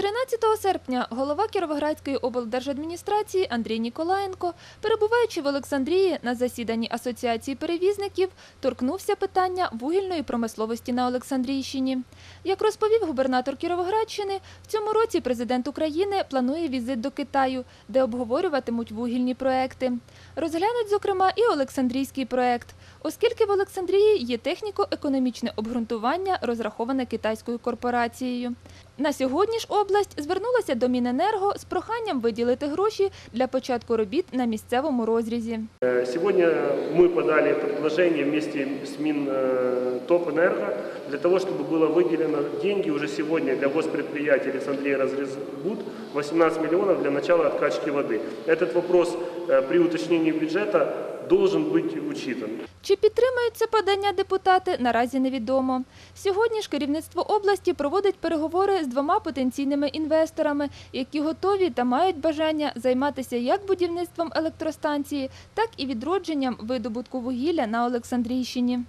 13 серпня голова Кіровоградської облдержадміністрації Андрій Ніколаєнко, перебуваючи в Олександрії на засіданні Асоціації перевізників, торкнувся питання вугільної промисловості на Олександрійщині. Як розповів губернатор Кіровоградщини, в цьому році президент України планує візит до Китаю, де обговорюватимуть вугільні проекти. Розглянуть, зокрема, і Олександрійський проект, оскільки в Олександрії є техніко-економічне обґрунтування, розраховане китайською корпорацією. На сьогодні ж область звернулася до Міненерго з проханням виділити гроші для початку робіт на місцевому розрізі. Э, Сегодня мы подали предложение вместе с Минтопэнерго для того, чтобы было выделено деньги уже сегодня для госпредприятия Александрия Разрезбуд 18 миллионов для начала откачки воды. Этот вопрос э, при уточнении бюджета должен быть учитан. Чи підтримують це подання депутати, наразі невідомо. Сьогодні ж керівництво області проводить переговори з двома потенційними інвесторами, які готові та мають бажання займатися як будівництвом електростанції, так і відродженням видобутку вугілля на Олександрійщині.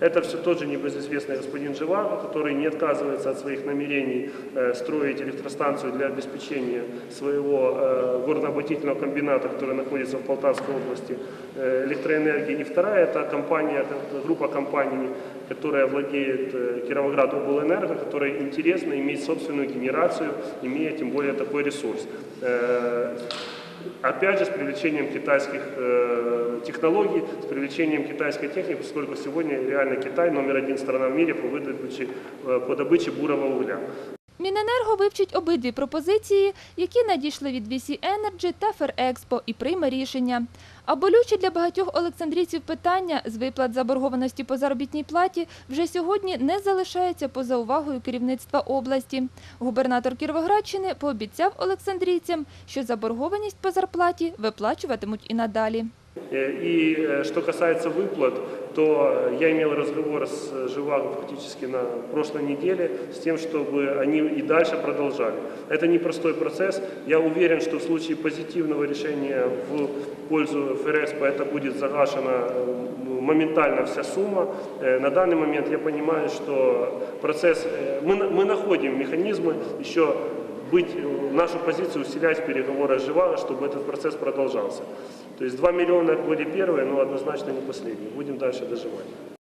Это все тот же небезызвестный господин Живаго, который не отказывается от своих намерений э, строить электростанцию для обеспечения своего э, горнообогатительного комбината, который находится в Полтавской области, э, электроэнергии. И вторая – это компания, группа компаний, которая владеет Кировоград облэнерго, которая интересно иметь собственную генерацию, имея тем более такой ресурс. Опять же, с привлечением китайских э, технологий, с привлечением китайской техники, поскольку сегодня реально Китай номер один страна в мире по, выдобыче, э, по добыче бурого угля. Міненерго вивчить обидві пропозиції, які надійшли від VC Energy та Ферекспо і прийме рішення. А болюче для багатьох олександрійців питання з виплат заборгованості по заробітній платі вже сьогодні не залишається поза увагою керівництва області. Губернатор Кіровоградщини пообіцяв олександрійцям, що заборгованість по зарплаті виплачуватимуть і надалі. Э, И э, что касается выплат, то э, я имел разговор с э, Живаго фактически на прошлой неделе с тем, чтобы они и дальше продолжали. Это непростой процесс. Я уверен, что в случае позитивного решения в пользу ФРСП это будет загашена э, моментально вся сумма. Э, На данный момент я понимаю, что процесс, э, мы, на- мы находим механизмы еще быть, э, нашу позицию усилять в переговорах с Живаго, чтобы этот процесс продолжался. То есть 2 миллиона были первые, но однозначно не последние. Будем дальше доживать.